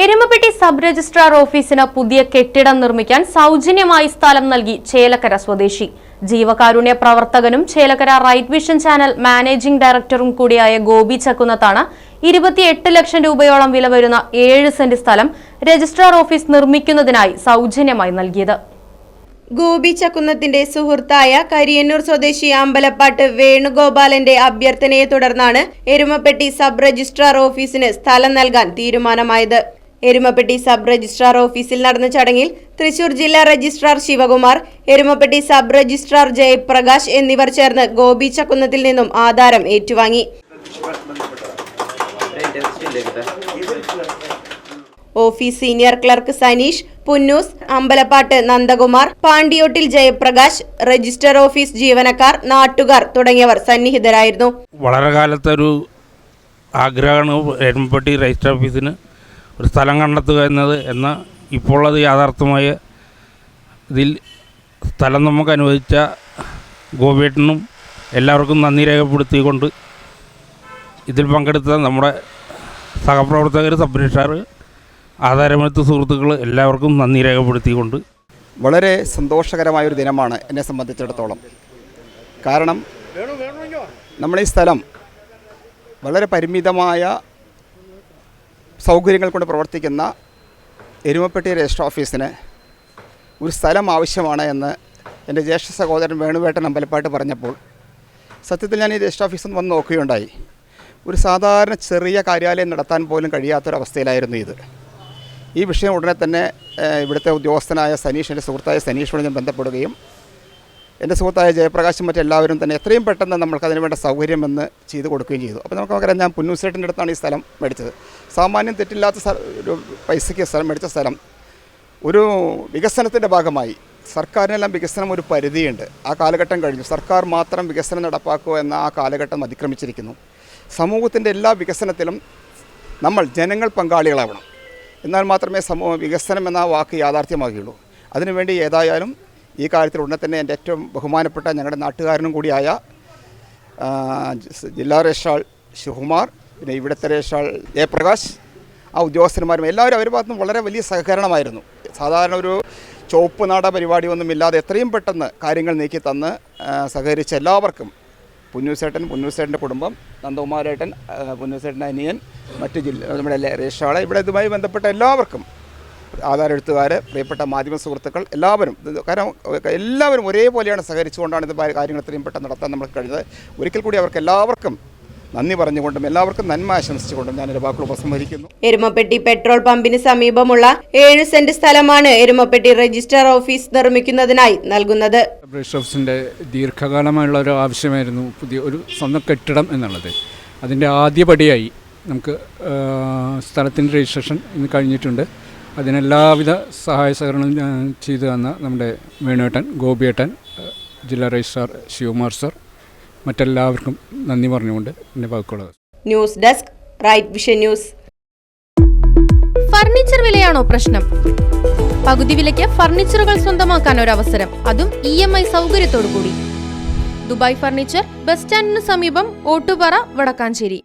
Erumapetty sub registrar ഓഫീസിന് പുതിയ കെട്ടിടം നിർമ്മിക്കാൻ സൗജന്യമായി സ്ഥലം നൽകി ചേലക്കര സ്വദേശി. ജീവകാരുണ്യ പ്രവർത്തകനും Chelakkara right vision channel managing ഡയറക്ടറും കൂടിയായ ഗോപി ചക്കുന്നത്താണ് ഇരുപത്തിയെട്ട് ലക്ഷം രൂപയോളം വില വരുന്ന ഏഴ് സെന്റ് സ്ഥലം രജിസ്ട്രാർ ഓഫീസ് നിർമ്മിക്കുന്നതിനായി സൗജന്യമായി നൽകിയത്. ഗോപി ചക്കുന്നത്തിന്റെ സുഹൃത്തായ കരിയന്നൂർ സ്വദേശി അമ്പലപ്പാട്ട് വേണുഗോപാലന്റെ അഭ്യർത്ഥനയെ തുടർന്നാണ് എരുമപ്പെട്ടി സബ് രജിസ്ട്രാർ ഓഫീസിന് സ്ഥലം നൽകാൻ തീരുമാനമായത്. എരുമപ്പെട്ടി സബ് രജിസ്ട്രാർ ഓഫീസിൽ നടന്ന ചടങ്ങിൽ തൃശൂർ ജില്ലാ registrar Sivakumar Erumapetty sub registrar Jayaprakash എന്നിവർ ചേർന്ന് ഗോപി ചക്കുന്നത്തിൽ നിന്നും ആധാരം ഏറ്റുവാങ്ങി. Office senior clerk Saneesh Punnoose Ambalappattu Nandakumar Pandiyottil Jayaprakash register office ജീവനക്കാർ നാട്ടുകാർ തുടങ്ങിയവർ സന്നിഹിതരായിരുന്നു. വളരെ കാലത്തൊരു ആഗ്രഹമാണ് എരുമപ്പെട്ടി രജിസ്റ്റർ ഓഫീസിന് ഒരു സ്ഥലം കണ്ടെത്തുക എന്നത് എന്ന ഇപ്പോഴത് യാഥാർത്ഥ്യമായ ഇതിൽ സ്ഥലം നമുക്ക് അനുവദിച്ച ഗോപിയേട്ടനും എല്ലാവർക്കും നന്ദി രേഖപ്പെടുത്തിക്കൊണ്ട് ഇതിൽ പങ്കെടുത്ത നമ്മുടെ സഹപ്രവർത്തകർ സംരക്ഷകർ ആധാരമെടുത്ത സുഹൃത്തുക്കൾ എല്ലാവർക്കും നന്ദി രേഖപ്പെടുത്തിക്കൊണ്ട് വളരെ സന്തോഷകരമായ ഒരു ദിനമാണ് എന്നെ സംബന്ധിച്ചിടത്തോളം. കാരണം നമ്മുടെ ഈ സ്ഥലം വളരെ പരിമിതമായ സൗകര്യങ്ങൾ കൊണ്ട് പ്രവർത്തിക്കുന്ന എരുമപ്പെട്ടി രജിസ്റ്റർ ഓഫീസിന് ഒരു സ്ഥലം ആവശ്യമാണ് എന്ന് എന്റെ ജ്യേഷ്ഠ സഹോദരൻ വേണുവേട്ടൻ അമ്പലപ്പാട്ട് പറഞ്ഞപ്പോൾ സത്യത്തിൽ ഞാൻ ഈ രജിസ്റ്റർ ഓഫീസിൽ വന്ന് നോക്കുകയുണ്ടായി. ഒരു സാധാരണ ചെറിയ കാര്യാലയം നടത്താൻ പോലും കഴിയാത്തൊരവസ്ഥയിലായിരുന്നു ഇത്. ഈ വിഷയം ഉടനെ തന്നെ ഇവിടുത്തെ ഉദ്യോഗസ്ഥനായ സനീഷ് എന്റെ സുഹൃത്തായ സനീഷോട് ഞാൻ ബന്ധപ്പെടുകയും എന്റെ സുഹൃത്തായ ജയപ്രകാശും മറ്റെല്ലാവരും തന്നെ എത്രയും പെട്ടെന്ന് നമ്മൾക്ക് അതിന് വേണ്ട സൗകര്യമെന്ന് ചെയ്ത് കൊടുക്കുകയും ചെയ്തു. അപ്പോൾ നമുക്ക് നോക്കാം ഞാൻ പുന്നൂസേട്ടിന്റെ അടുത്താണ് ഈ സ്ഥലം മേടിച്ചത്. സാമാന്യം തെറ്റില്ലാത്ത ഒരു പൈസയ്ക്ക് സ്ഥലം മേടിച്ച സ്ഥലം. ഒരു വികസനത്തിന്റെ ഭാഗമായി സർക്കാരിനെല്ലാം വികസനം ഒരു പരിധിയുണ്ട്. ആ കാലഘട്ടം കഴിഞ്ഞു. സർക്കാർ മാത്രം വികസനം നടപ്പാക്കുക എന്ന ആ കാലഘട്ടം അതിക്രമിച്ചിരിക്കുന്നു. സമൂഹത്തിന്റെ എല്ലാ വികസനത്തിലും നമ്മൾ ജനങ്ങൾ പങ്കാളികളാവണം. എന്നാൽ മാത്രമേ സമൂഹ വികസനം എന്ന വാക്ക് യാഥാർത്ഥ്യമാകുകയുള്ളൂ. അതിനുവേണ്ടി ഏതായാലും ഈ കാര്യത്തിൽ ഉടനെ തന്നെ എന്റെ ഏറ്റവും ബഹുമാനപ്പെട്ട ഞങ്ങളുടെ നാട്ടുകാരനും കൂടിയായ ജില്ലാ രക്ഷാൾ ശിവകുമാർ പിന്നെ ഇവിടുത്തെ രക്ഷാൾ ജയപ്രകാശ് ആ ഉദ്യോഗസ്ഥന്മാരും എല്ലാവരും അവരുടെ ഭാഗത്തുനിന്ന് വളരെ വലിയ സഹകരണമായിരുന്നു. സാധാരണ ഒരു ചുവപ്പ് നാട പരിപാടിയൊന്നുമില്ലാതെ എത്രയും പെട്ടെന്ന് കാര്യങ്ങൾ നീക്കി തന്ന് സഹകരിച്ച എല്ലാവർക്കും പുന്നൂസേട്ടൻ പുന്നൂസേട്ടന്റെ കുടുംബം നന്ദകുമാരേട്ടൻ പുന്നൂസേട്ടന്റെ അനിയൻ മറ്റ് ജില്ല നമ്മുടെ രേഷാള ഇവിടെ ഇതുമായി ബന്ധപ്പെട്ട എല്ലാവർക്കും ആധാരെഴുത്തുകാർ പ്രിയപ്പെട്ട മാധ്യമ സുഹൃത്തുക്കൾ എല്ലാവരും. കാരണം എല്ലാവരും ഒരേപോലെയാണ് സഹകരിച്ചുകൊണ്ടാണ് ഇത് കാര്യങ്ങൾ ഇത്രയും പെട്ടെന്ന് നടത്താൻ നമുക്ക് കഴിഞ്ഞത്. ഒരിക്കൽ കൂടി അവർക്ക് എല്ലാവർക്കും നന്ദി പറഞ്ഞുകൊണ്ടും എല്ലാവർക്കും നന്മ ആശംസിച്ചുകൊണ്ടും ഞാൻ വാക്കുകൾ ഉപസംഹരിക്കുന്നു. എരുമപ്പെട്ടി പെട്രോൾ പമ്പിന് സമീപമുള്ള ഏഴ് സെന്റ് സ്ഥലമാണ് എരുമപ്പെട്ടി രജിസ്റ്റർ ഓഫീസ് നിർമ്മിക്കുന്നതിനായി നൽകുന്നത്. ഓഫീസിന്റെ ദീർഘകാലമായുള്ള ഒരു ആവശ്യമായിരുന്നു പുതിയ ഒരു സ്വന്തം കെട്ടിടം എന്നുള്ളത്. അതിന്റെ ആദ്യപടിയായി നമുക്ക് സ്ഥലത്തിന്റെ സ്ഥലത്തിന്റെ രജിസ്ട്രേഷൻ ഇന്ന് കഴിഞ്ഞിട്ടുണ്ട്. അതിനെല്ലാവിധ സഹായ സഹകരണവും ചെയ്തു തന്ന നമ്മുടെ വേണുവേട്ടൻ ഗോപിയേട്ടൻ ജില്ലാ രജിസ്ട്രാർ ശിവകുമാർ സർ മറ്റെല്ലാവർക്കും നന്ദി പറഞ്ഞുകൊണ്ട് എന്റെ വാക്കുകൾ news desk right vision news. Furniture വിലയാണോ പ്രശ്നം? പകുതി വിലയ്ക്ക് ഫർണിച്ചറുകൾ സ്വന്തമാക്കാൻ ഒരു അവസരം അതും ഇ എം ഐ സൗകര്യത്തോടു കൂടി ദുബായ് ഫർണിച്ചർ ബസ് സ്റ്റാൻഡിന് സമീപം ഓട്ടുപാറ വടക്കാഞ്ചേരി.